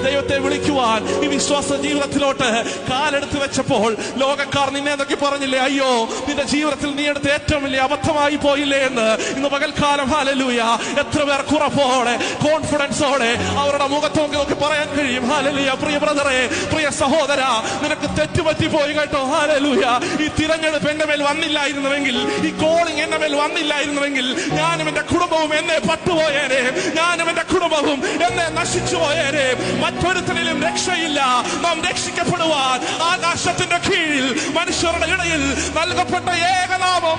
ദൈവത്തെ വിളിക്കുവാൻ ഈ വിശ്വാസ ജീവിതത്തിലോട്ട് കാലെടുത്ത് വെച്ചപ്പോൾ ലോകക്കാർ നിന്നെ എന്നൊക്കെ പറഞ്ഞില്ലേ അയ്യോ നിന്റെ ജീവിതത്തിൽ നീ എടുത്ത് ഏറ്റവും വലിയ അബദ്ധമായി പോയില്ലേ എന്ന്? ഇന്ന് പകൽക്കാലം ഹാലലൂയ എത്ര പേർ കുറപ്പോടെ കോൺഫിഡൻസോടെ അവരുടെ മുഖത്ത് നോക്കി പറയാൻ കഴിയും. ഹാലലൂയ പ്രിയ ബ്രദറെ പ്രിയ സഹോദര നിനക്ക് തെറ്റുപറ്റി പോയി കേട്ടോ. ഹാലലൂയ ഈ തിരഞ്ഞെടുപ്പ് എന്റെ മേൽ വന്നില്ലായിരുന്നുവെങ്കിൽ ഈ കോളിംഗ് എന്റെ മേൽ വന്നില്ലായിരുന്നുവെങ്കിൽ ഞാനും എന്റെ കുടുംബവും എന്നെ പട്ടുപോയേനെ ഞാനും എന്റെ കുടുംബവും എന്നെ നശിച്ചു പോയേനെ മറ്റൊരുത്തരിലും രക്ഷയില്ല. നാം രക്ഷിക്കപ്പെടുവാൻ ആകാശത്തിന്റെ കീഴിൽ മനുഷ്യരുടെ ഇടയിൽ നൽകപ്പെട്ട ഏകനാമം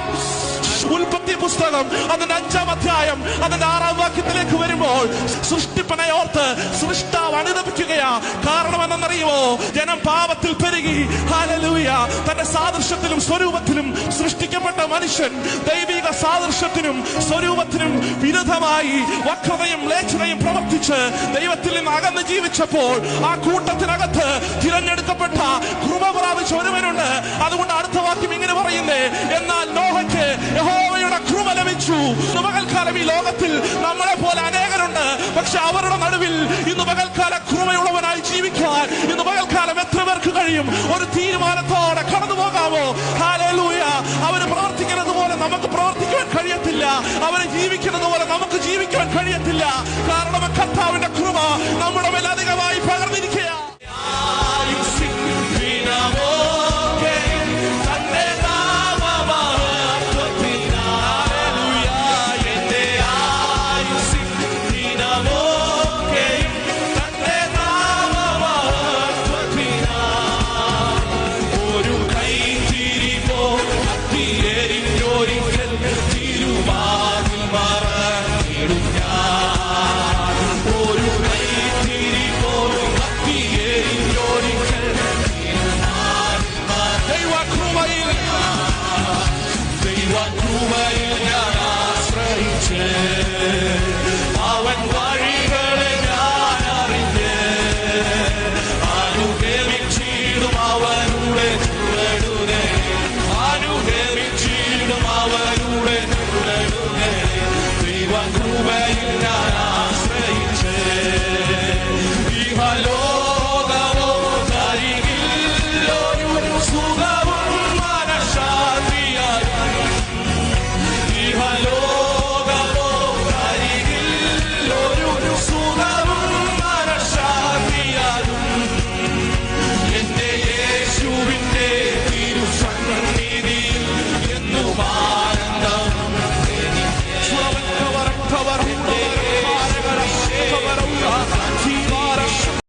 ഉൽപ്പത്തി പുസ്തകം അതിന്റെ അഞ്ചാം അധ്യായം അതിന്റെ ആറാം വാക്യത്തിലേക്ക് വരുമ്പോൾ സൃഷ്ടിപ്പനെ ഓർത്ത് സൃഷ്ടാവ് അനുദപിക്കുകയാ. കാരണം ജനം പാപത്തിൽ പെരുകി. ഹാലലൂയ തന്റെ സാദൃശ്യത്തിലും സ്വരൂപത്തിലും സൃഷ്ടിക്കപ്പെട്ട മനുഷ്യൻ ദൈവിക സാദൃശ്യത്തിനും സ്വരൂപത്തിനും വിരുദ്ധമായി വക്രതയും ലേഖനയും പ്രവർത്തിച്ച് ദൈവത്തിൽ നിന്ന് അകന്ന് ജീവിച്ചപ്പോൾ ആ കൂട്ടത്തിനകത്ത് തിരഞ്ഞെടുക്കപ്പെട്ട ഈ ലോകത്തിൽ നമ്മളെ പോലെ അനേകരുണ്ട്. പക്ഷെ അവരുടെ നടുവിൽ ഇന്ന് പകൽക്കാല കൃപയുള്ളവനായി ജീവിക്കാൻ ഇന്ന് പകൽക്കാലം എത്ര പേർക്ക് കഴിയും? ഒരു തീരുമാനത്തോടെ കടന്നു പോകാമോ ഹാലൂയ അവർ പ്രവർത്തിക്കുന്നത് പോലെ നമുക്ക് പ്രവർത്തിക്കാൻ കഴിയത്തില്ല. അവർ ജീവിക്കുന്നത് പോലെ നമുക്ക്